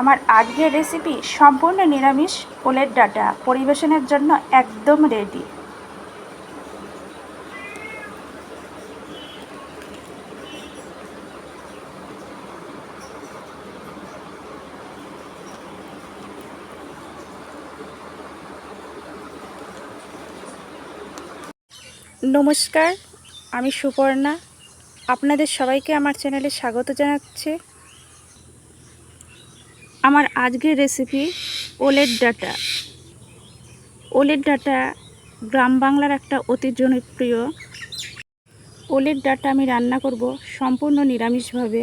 আমার আজকের রেসিপি সম্পূর্ণ নিরামিষ ওলের ডাটা, পরিবেশনের জন্য একদম রেডি নমস্কার, আমি সুপর্ণা। আপনাদের সবাইকে আমার চ্যানেলে স্বাগত জানাচ্ছি। আমার আজকের রেসিপি ওলের ডাটা। ওলের ডাটা গ্রাম বাংলার একটা অতি জনপ্রিয় ওলের ডাটা আমি রান্না করব সম্পূর্ণ নিরামিষভাবে।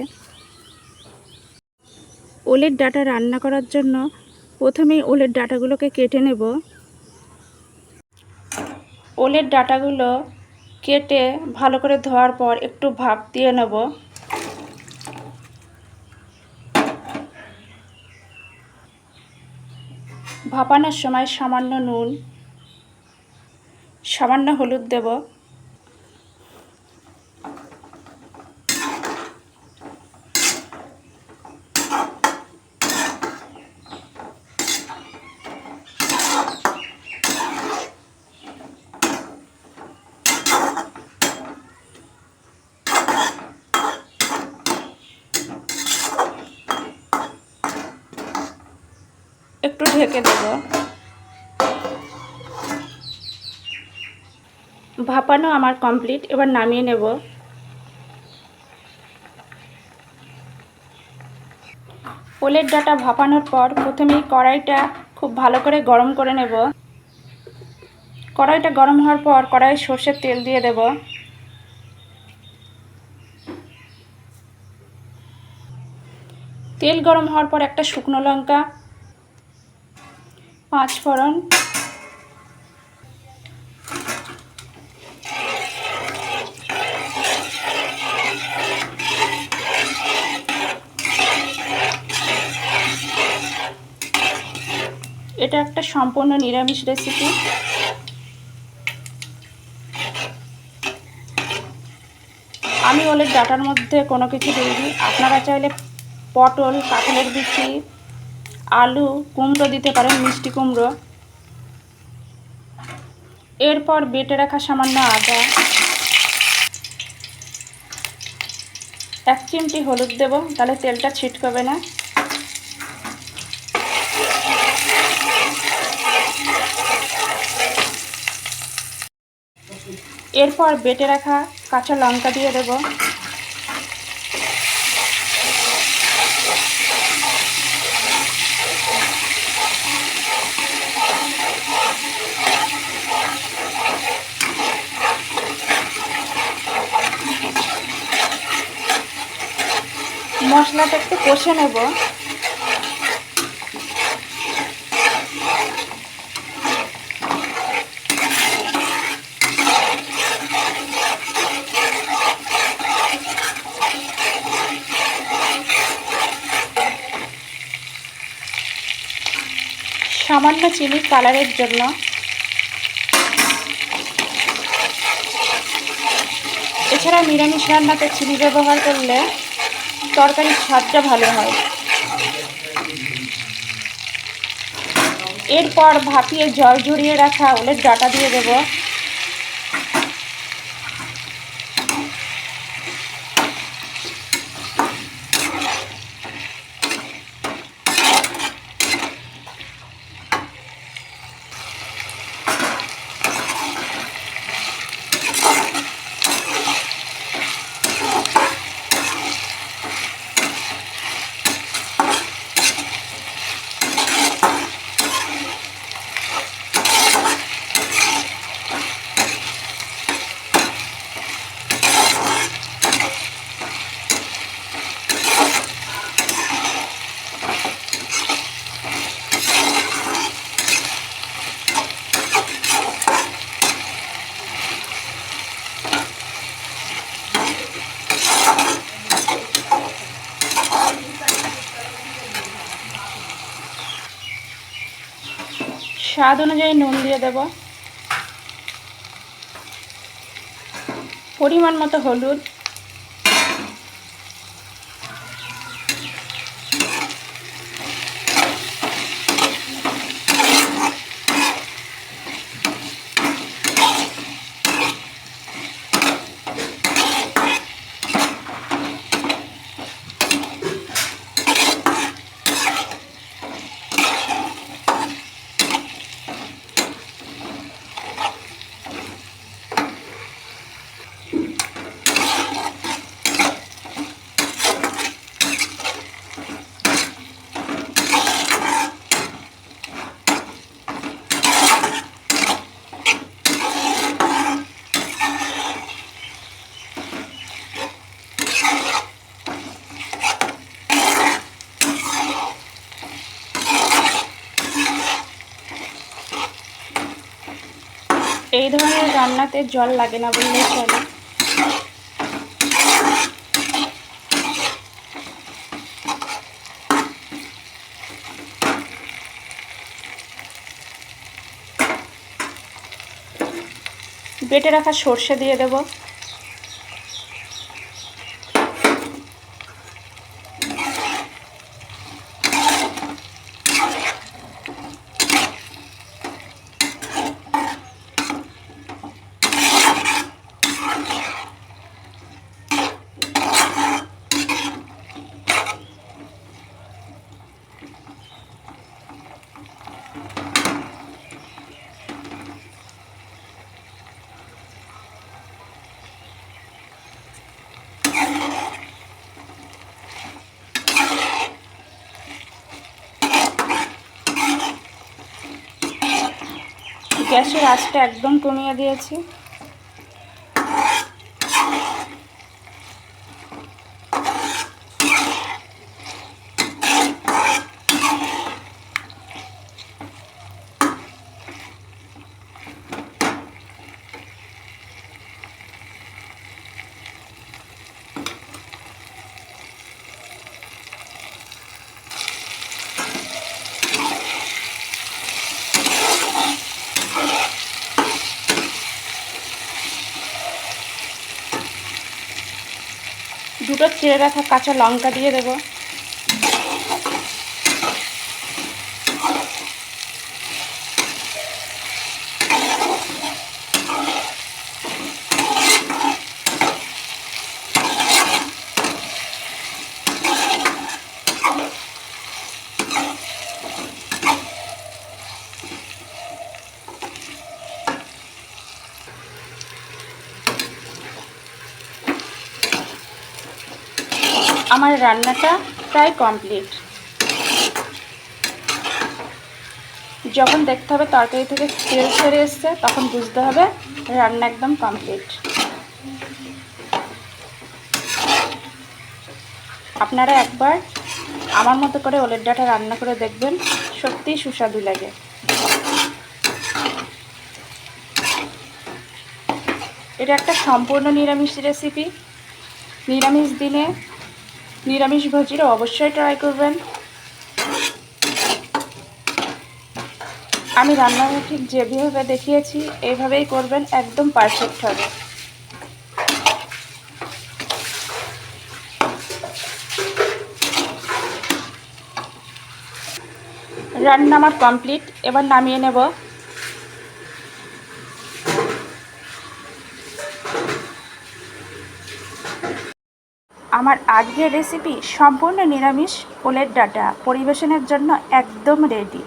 ওলের ডাটা রান্না করার জন্য প্রথমেই ওলের ডাটাগুলোকে কেটে নেব। ওলের ডাটাগুলো কেটে ভালো করে ধোয়ার পর একটু ভাপ দিয়ে নেব। ভাপানোর সময় সামান্য নুন সামান্য হলুদ দেব। একটু ঢেকে দেব। ভাপানো আমার কমপ্লিট এবার নামিয়ে নেব। পোলের ডাটা ভাপানোর পর প্রথমেই কড়াইটা খুব ভালো করে গরম করে নেব। কড়াইটা গরম হওয়ার পর কড়াইয়ে সর্ষের তেল দিয়ে দেব। তেল গরম হওয়ার পর একটা শুকনো লঙ্কা পাঁচ ফোড়ন। এটা একটা সম্পূর্ণ নিরামিষ রেসিপি আমি ওলের ডাটার মধ্যে কোনো কিছু দিইনি আপনারা চাইলে পটল, কাঁঠালের বিচি আলু কুমড়ো দিতে পারেন, মিষ্টি কুমড়ো। এরপর বেটে রাখা সামান্য আদা। এক চিমটি হলুদ দেব, তাহলে তেলটা ছিটকবে না। এরপর বেটে রাখা কাঁচা লঙ্কা দিয়ে দেব। মশলাটা একটু কষে নেব। সামান্য চিনি কালারের জন্য। এছাড়া নিরামিষ রান্নাতে চিনি ব্যবহার করলে তরকারির স্বাদটা ভালো হয়। এরপর ভাপিয়ে জল ঝরিয়ে রাখা ওলের ডাটা দিয়ে দেব। স্বাদ অনুযায়ী নুন দিয়ে দেব। পরিমাণ মতো হলুদ। এই ধরনের রান্নাতে জল লাগে না বললে চলে। বেটে রাখা সর্ষে দিয়ে দেব। গ্যাসের আঁচটা একদম কমিয়ে দিয়েছি। দুটো চিড়ে রাখা কাঁচা লঙ্কা দিয়ে দেব। আমার রান্নাটা প্রায় কমপ্লিট। যখন দেখতে হবে তরকারি থেকে তেল ছেড়ে এসছে, তখন বুঝতে হবে রান্না একদম কমপ্লিট। আপনারা একবার আমার মতো করে ওলের ডাটা রান্না করে দেখবেন, সত্যিই সুস্বাদু লাগে। এটা একটা সম্পূর্ণ নিরামিষ রেসিপি নিরামিষ দিনে নিরামিষ ভোজিরা অবশ্যই ট্রাই করবেন। আমি রান্নাটা ঠিক যেভাবে দেখিয়েছি এইভাবেই করবেন, একদম পারফেক্ট হবে। রান্না আমার কমপ্লিট এবার নামিয়ে নেব। আমার আজকের রেসিপি সম্পূর্ণ নিরামিষ ওলের ডাটা। পরিবেশনের জন্য একদম রেডি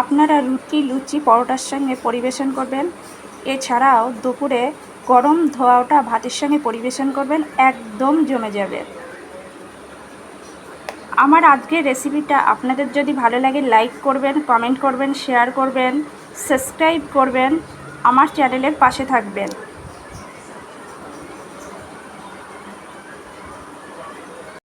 আপনারা রুটি, লুচি, পরোটার সঙ্গে পরিবেশন করবেন। এছাড়াও দুপুরে গরম ধোয়া ওটা ভাতের সঙ্গে পরিবেশন করবেন, একদম জমে যাবে। আমার আজকের রেসিপিটা আপনাদের যদি ভালো লাগে লাইক করবেন কমেন্ট করবেন শেয়ার করবেন সাবস্ক্রাইব করবেন, আমার চ্যানেলের পাশে থাকবেন।